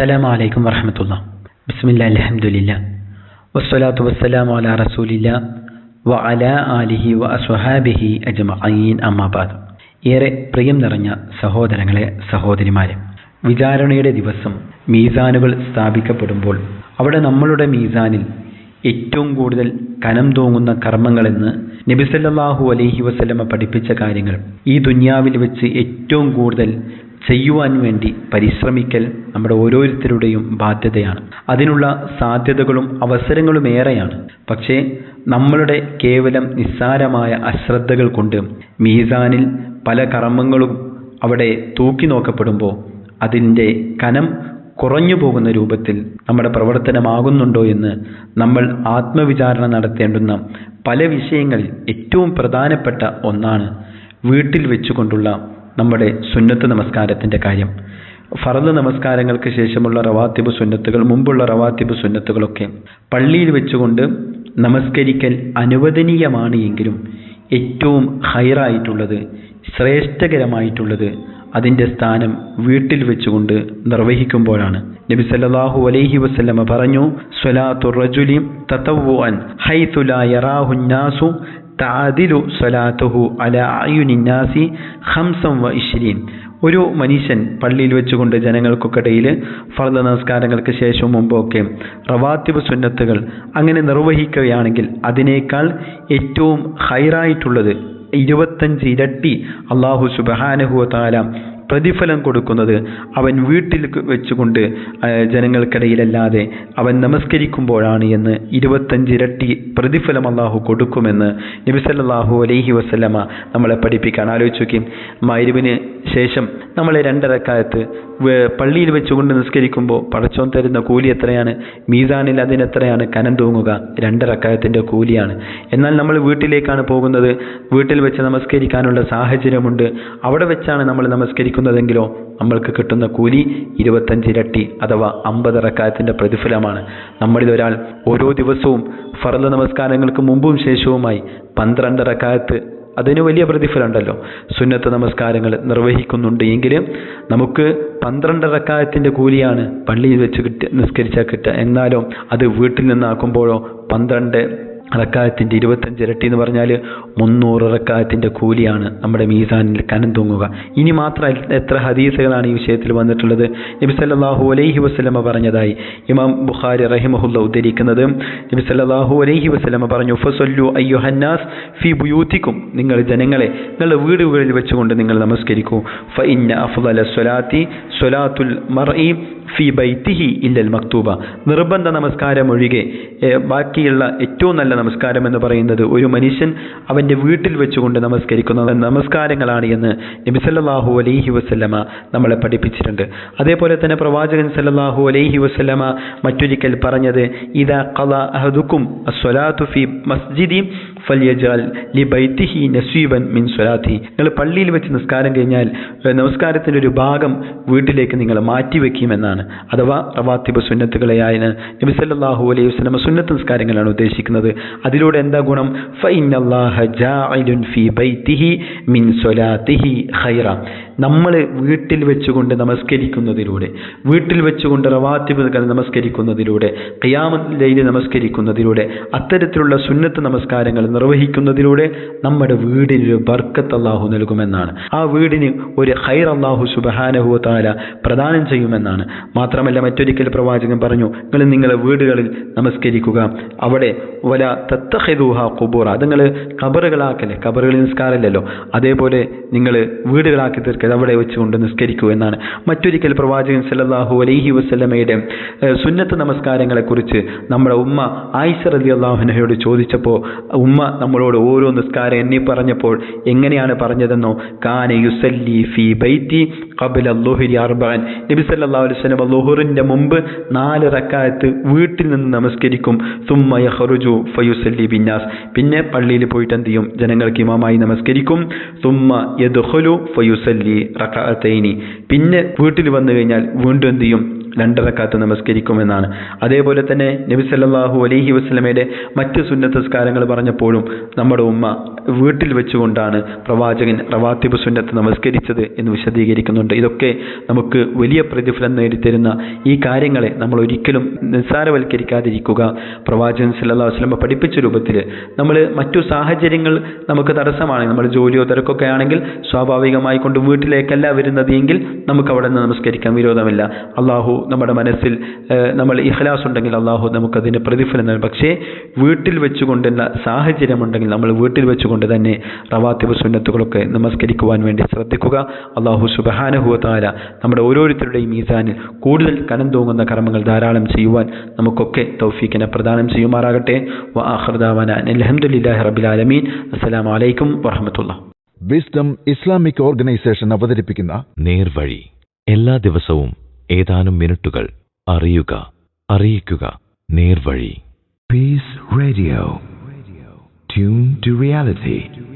അസ്സലാമു അലൈക്കും വറഹമത്തുള്ള ബിസ്മില്ല അലഹമുല്ല വസ്സലാത്തു വസ്സലാമു അല റസൂലില്ല വ അല ആലിഹി വ അസ്വഹാബിഹി അജ്മഈൻ അമ്മാബാദ് ഏറെ പ്രിയം നിറഞ്ഞ സഹോദരങ്ങളെ സഹോദരിമാരെ വിചാരണയുടെ ദിവസം മീസാനുകൾ സ്ഥാപിക്കപ്പെടുമ്പോൾ അവിടെ നമ്മളുടെ മീസാനിൽ ഏറ്റവും കൂടുതൽ കനം തൂങ്ങുന്ന കർമ്മങ്ങളെന്ന് നബിസല്ലാഹു അലഹി വസല്ലമ പഠിപ്പിച്ച കാര്യങ്ങൾ ഈ ദുന്യാവിൽ വെച്ച് ഏറ്റവും കൂടുതൽ ചെയ്യുവാൻ വേണ്ടി പരിശ്രമിക്കൽ നമ്മുടെ ഓരോരുത്തരുടെയും ബാധ്യതയാണ്. അതിനുള്ള സാധ്യതകളും അവസരങ്ങളും ഏറെയാണ്. പക്ഷേ നമ്മളുടെ കേവലം നിസ്സാരമായ അശ്രദ്ധകൾ കൊണ്ട് മീസാനിൽ പല കർമ്മങ്ങളും അവിടെ തൂക്കി നോക്കപ്പെടുമ്പോൾ അതിന്റെ കനം കുറഞ്ഞു പോകുന്ന രൂപത്തിൽ നമ്മുടെ പ്രവർത്തനമാകുന്നുണ്ടോ എന്ന് നമ്മൾ ആത്മവിചാരണ നടത്തേണ്ടുന്ന പല വിഷയങ്ങളിൽ ഏറ്റവും പ്രധാനപ്പെട്ട ഒന്നാണ് വീട്ടിൽ വെച്ചുകൊണ്ടുള്ള നമ്മുടെ സുന്നത്ത് നമസ്കാരത്തിന്റെ കാര്യം. ഫറദ് നമസ്കാരങ്ങൾക്ക് ശേഷമുള്ള റവാത്തിബ് സുന്നത്തുകൾ മുമ്പുള്ള റവാത്തിബ് സുന്നത്തുകളൊക്കെ പള്ളിയിൽ വെച്ചുകൊണ്ട് നമസ്കരിക്കൽ അനുവദനീയമാണ് എങ്കിലും ഏറ്റവും ഹൈറായിട്ടുള്ളത് ശ്രേഷ്ഠകരമായിട്ടുള്ളത് അതിന്റെ സ്ഥാനം വീട്ടിൽ വെച്ചുകൊണ്ട് നിർവഹിക്കുമ്പോഴാണ്. നബി സല്ലല്ലാഹു അലൈഹി വസല്ലമ പറഞ്ഞു സ്വലാത്തു റജുലി തതവ്വുഅൻ ഹൈതു ലാ യറാഹു നാസു തഅദിലു സ്വലാത്തുഹു അലാ അയുനിന്നാസി ഖംസം വ ഇഷ്രീൻ ഒരു മനുഷ്യൻ പള്ളിയിൽ വെച്ചുകൊണ്ട് ജനങ്ങൾക്കൊക്കിടയിൽ ഫർദ നമസ്കാരങ്ങൾക്ക് ശേഷവും മുമ്പൊക്കെ റവാത്തിബ് സുന്നത്തുകൾ അങ്ങനെ നിർവഹിക്കുകയാണെങ്കിൽ അതിനേക്കാൾ ഏറ്റവും ഹൈറായിട്ടുള്ളത് ഇരുപത്തഞ്ച് ഇരട്ടി അള്ളാഹു സുബഹാനഹുവ താല പ്രതിഫലം കൊടുക്കുന്നത് അവൻ വീട്ടിൽ വെച്ചുകൊണ്ട് ജനങ്ങൾക്കിടയിലല്ലാതെ അവൻ നമസ്കരിക്കുമ്പോഴാണ് എന്ന് ഇരുപത്തഞ്ച് ഇരട്ടി പ്രതിഫലം അള്ളാഹു കൊടുക്കുമെന്ന് നബിസല്ലാഹു അലൈഹി വസ്ലമ നമ്മളെ പഠിപ്പിക്കാൻ ആലോചിച്ചു നോക്കി. മരുവിന് ശേഷം നമ്മളെ രണ്ടരക്കാലത്ത് പള്ളിയിൽ വെച്ചുകൊണ്ട് നിസ്കരിക്കുമ്പോൾ പടച്ചോൻ തരുന്ന കൂലി എത്രയാണ്? മീസാനിൽ അതിനെത്രയാണ് കനം തൂങ്ങുക. രണ്ടരക്കാലത്തിന്റെ കൂലിയാണ്. എന്നാൽ നമ്മൾ വീട്ടിലേക്കാണ് പോകുന്നത്. വീട്ടിൽ വെച്ച് നമസ്കരിക്കാനുള്ള സാഹചര്യമുണ്ട്. അവിടെ വെച്ചാണ് നമ്മൾ നമസ്കരിക്കുന്നതെങ്കിലോ നമ്മൾക്ക് കിട്ടുന്ന കൂലി ഇരുപത്തഞ്ചിരട്ടി അഥവാ അമ്പത് റക്കായത്തിന്റെ പ്രതിഫലമാണ്. നമ്മളിൽ ഒരാൾ ഓരോ ദിവസവും ഫർദ നമസ്കാരങ്ങൾക്ക് മുമ്പും ശേഷവുമായി പന്ത്രണ്ട് റക്കായത്ത് അതിന് വലിയ പ്രതിഫലമുണ്ടല്ലോ. സുന്നത്ത് നമസ്കാരങ്ങൾ നിർവഹിക്കുന്നുണ്ട് എങ്കിൽ നമുക്ക് പന്ത്രണ്ട് റക്കായത്തിന്റെ കൂലിയാണ് പള്ളിയിൽ വെച്ച് കിട്ടുക നിസ്കരിച്ചാൽ കിട്ടുക. എന്നാലോ അത് വീട്ടിൽ നിന്നാക്കുമ്പോഴോ പന്ത്രണ്ട് റക്കായത്തിന്റെ ഇരുപത്തഞ്ച് ഇരട്ടി എന്ന് പറഞ്ഞാൽ മുന്നൂറ് റക്കായത്തിന്റെ കൂലിയാണ് നമ്മുടെ മീസാനിൽ കനം തൂങ്ങുക. ഇനി മാത്രം എത്ര ഹദീസുകളാണ് ഈ വിഷയത്തിൽ വന്നിട്ടുള്ളത്? നബി സല്ലാഹു അലൈഹി വസ്ലമ പറഞ്ഞതായി. ഇമാം ബുഖാരി റഹിമഹുല്ല ഉദ്ധരിക്കുന്നത് നബി സല്ലാഹു അലൈഹി വസ്ലമ പറഞ്ഞു ഫസല്ലു അയ്യുഹന്നാസ് ഫി ബുയൂത്തിക്കും. നിങ്ങൾ ജനങ്ങളെ നിങ്ങളുടെ വീടുകളിൽ വെച്ചുകൊണ്ട് നിങ്ങൾ നമസ്കരിക്കൂ. ഫ ഇന്ന അഫ്ദല സ്വലാത്തി സ്വലാത്തുൽ മർഇ ഫി ബൈത്തിഹി ഇല്ലൽ മക്തൂബ. നിർബന്ധ നമസ്കാരം ഒഴികെ ബാക്കിയുള്ള ഏറ്റവും നല്ല നമസ്കാരം എന്ന് പറയുന്നത് ഒരു മനുഷ്യൻ അവന്റെ വീട്ടിൽ വെച്ചുകൊണ്ട് നമസ്കരിക്കുന്ന. നമസ്കാരങ്ങളാണ് എന്ന് നബിസല്ലാഹു അലൈഹി വസ്ലമ നമ്മളെ പഠിപ്പിച്ചിട്ടുണ്ട്. അതേപോലെ തന്നെ പ്രവാചകൻ സല്ലാഹു അലൈഹി വസ്ലമ മറ്റൊരിക്കൽ പറഞ്ഞത് ഇതാ ഖല അഹദുക്കും ഫി മസ്ജിദി ഫല്യജാൽ ലി ബൈത്തിഹി നസീബൻ മിൻ സ്വലാത്തി. നിങ്ങൾ പള്ളിയിൽ വെച്ച് നിസ്കാരം കഴിഞ്ഞാൽ നമസ്കാരത്തിന്റെ ഒരു ഭാഗം വീട്ടിലേക്ക് നിങ്ങൾ മാറ്റിവെക്കുമെന്നാണ് അഥവാ റവാത്തിബ് സുന്നത്തുകളെയായ നബി സല്ലല്ലാഹു അലൈഹി വസല്ലം സുന്നത്ത് നിസ്കാരങ്ങളാണ് ഉദ്ദേശിക്കുന്നത്. അതിലൂടെ എന്താ ഗുണം? ജാഇലുൻ ഫി ബൈത്തിഹി മിൻ സ്വലാത്തിഹി ഖൈറ. നമ്മൾ വീട്ടിൽ വെച്ചുകൊണ്ട് നമസ്കരിക്കുന്നതിലൂടെ വീട്ടിൽ വെച്ചുകൊണ്ട് റവാത്തിബുകൾ നമസ്കരിക്കുന്നതിലൂടെ ഖിയാമത്തിലയിൽ നമസ്കരിക്കുന്നതിലൂടെ അത്തരത്തിലുള്ള സുന്നത്ത് നമസ്കാരങ്ങൾ നിർവഹിക്കുന്നതിലൂടെ നമ്മുടെ വീടിന് ബർക്കത്ത് അള്ളാഹു നൽകുമെന്നാണ്. ആ വീടിന് ഒരു ഹൈർ അള്ളാഹു സുബഹാനഹു താല പ്രദാനം ചെയ്യുമെന്നാണ്. മാത്രമല്ല മറ്റൊരിക്കൽ പ്രവാചകൻ പറഞ്ഞു നിങ്ങൾ നിങ്ങളെ വീടുകളിൽ നമസ്കരിക്കുക. അവിടെ വല തത്തഹെദൂഹ കുബൂറ അതുങ്ങൾ കബറുകളാക്കല്ലേ കബറുകളിൽ നിസ്കാരമല്ലല്ലോ. അതേപോലെ നിങ്ങൾ വീടുകളാക്കി തീർക്കുക അവിടെ വെച്ചുകൊണ്ട് നിസ്കരിക്കൂ എന്നാണ്. മറ്റൊരിക്കൽ പ്രവാചകൻ സല്ലാഹു അലൈഹി വസ്ലമയുടെ സുന്നത്ത് നമസ്കാരങ്ങളെക്കുറിച്ച് നമ്മുടെ ഉമ്മ ആയിഷ റലി അള്ളാഹുനഹയോട് ചോദിച്ചപ്പോൾ ഉമ്മ നമ്മളോട് ഓരോ നിസ്കാരം എന്നീ പറഞ്ഞപ്പോൾ എങ്ങനെയാണ് പറഞ്ഞതെന്നോ കാന യുസല്ലി ഫി ബൈത്തി ഖബല ലുഹരി അർബാൻ നബി സല്ലാ അലൈഹി വസല്ലം ലുഹറിന്റെ മുമ്പ് നാല് റക്കായത്ത് വീട്ടിൽ നിന്ന് നമസ്കരിക്കും. സുമ്മ ഹറുജു ഫയുസല്ലി ബിന്നാസ്. പിന്നെ പള്ളിയിൽ പോയിട്ട് എന്ത് ചെയ്യും? ജനങ്ങൾക്ക് ഇമാമായി നമസ്കരിക്കും. സുമ്മ യദ്ഖുലു ഫയുസല്ലി റക്കാത്തൈനി പിന്നെ വീട്ടിൽ വന്നു കഴിഞ്ഞാൽ വീണ്ടും എന്ത് ചെയ്യും? രണ്ടരക്കാത്ത് നമസ്കരിക്കുമെന്നാണ്. അതേപോലെ തന്നെ നബി സല്ലാഹു അലഹി വസ്ലമയുടെ മറ്റ് സുന്നത്തസ്കാരങ്ങൾ പറഞ്ഞപ്പോഴും നമ്മുടെ ഉമ്മ വീട്ടിൽ വെച്ചുകൊണ്ടാണ് പ്രവാചകൻ റവാത്തിബ് സുന്നത്ത് നമസ്കരിച്ചത് എന്ന് വിശദീകരിക്കുന്നുണ്ട്. ഇതൊക്കെ നമുക്ക് വലിയ പ്രതിഫലം നേടിത്തരുന്ന ഈ കാര്യങ്ങളെ നമ്മൾ ഒരിക്കലും നിസ്സാരവൽക്കരിക്കാതിരിക്കുക. പ്രവാചകൻ സല്ലല്ലാഹു വസ്ലമ പഠിപ്പിച്ച രൂപത്തിൽ നമ്മൾ മറ്റു സാഹചര്യങ്ങൾ നമുക്ക് തടസ്സമാണ്. നമ്മൾ ജോലിയോ തിരക്കൊക്കെ ആണെങ്കിൽ സ്വാഭാവികമായി കൊണ്ട് വീട്ടിലേക്കല്ല വരുന്നത് എങ്കിൽ നമുക്ക് അവിടെ നിന്ന് നമസ്കരിക്കാൻ വിരോധമില്ല. അള്ളാഹു നമ്മുടെ മനസ്സിൽ നമ്മൾ ഇഹ്ലാസ് ഉണ്ടെങ്കിൽ അള്ളാഹു നമുക്കതിന് പ്രതിഫലം നൽകും. പക്ഷേ വീട്ടിൽ വെച്ചുകൊണ്ടുള്ള സാഹചര്യമുണ്ടെങ്കിൽ നമ്മൾ വീട്ടിൽ വെച്ചുകൊണ്ട് തന്നെ റവാത്തിബ് സുന്നത്തുകളൊക്കെ നമസ്കരിക്കുവാൻ വേണ്ടി ശ്രദ്ധിക്കുക. അള്ളാഹു സുബഹാനുഭവത്താല നമ്മുടെ ഓരോരുത്തരുടെയും മീസാനിൽ കൂടുതൽ കനം തൂങ്ങുന്ന കർമ്മങ്ങൾ ധാരാളം ചെയ്യുവാൻ നമുക്കൊക്കെ തൗഫീഖിനെ പ്രദാനം ചെയ്യുമാറാകട്ടെ. വ അലഹമുല്ലാഹി അസ്സലാമു അലൈക്കും വറഹമത്തുള്ള. വിസ്ഡം ഇസ്ലാമിക് ഓർഗനൈസേഷൻ അവതരിപ്പിക്കുന്ന നേർവഴി എല്ലാ ദിവസവും ഏതാനും മിനിറ്റുകൾ അറിയുക അറിയിക്കുക നേർവഴി peace radio tune to reality.